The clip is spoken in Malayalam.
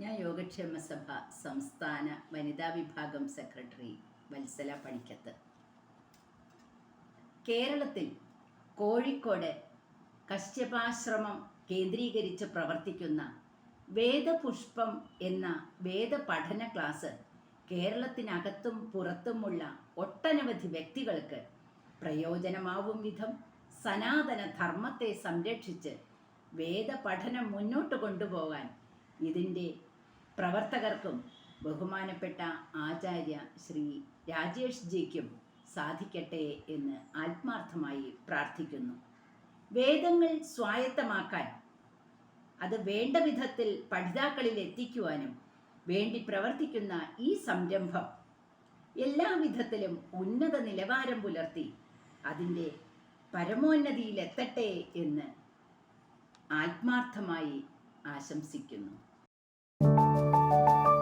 ക്ഷേമ സഭ സംസ്ഥാന വനിതാ വിഭാഗം സെക്രട്ടറി വത്സല പണിക്കത്ത് കേരളത്തിൽ കോഴിക്കോട് കശ്യപാശ്രമം കേന്ദ്രീകരിച്ച് പ്രവർത്തിക്കുന്ന വേദപുഷ്പം എന്ന വേദപഠന ക്ലാസ് കേരളത്തിനകത്തും പുറത്തുമുള്ള ഒട്ടനവധി വ്യക്തികൾക്ക് പ്രയോജനമാവും വിധം സനാതന ധർമ്മത്തെ സംരക്ഷിച്ച് വേദപഠനം മുന്നോട്ട് കൊണ്ടുപോകാൻ ഇതിന്റെ പ്രവർത്തകർക്കും ബഹുമാനപ്പെട്ട ആചാര്യ ശ്രീ രാജേഷ് ജിക്കും സാധിക്കട്ടെ എന്ന് ആത്മാർത്ഥമായി പ്രാർത്ഥിക്കുന്നു. വേദങ്ങൾ സ്വായത്തമാക്കാൻ അത് വേണ്ട വിധത്തിൽ പഠിതാക്കളിൽ എത്തിക്കുവാനും വേണ്ടി പ്രവർത്തിക്കുന്ന ഈ സംരംഭം എല്ലാ വിധത്തിലും ഉന്നത നിലവാരം പുലർത്തി അതിന്റെ പരമോന്നതിയിലെത്തട്ടെ എന്ന് ആത്മാർത്ഥമായി ആശംസിക്കുന്നു. Thank you.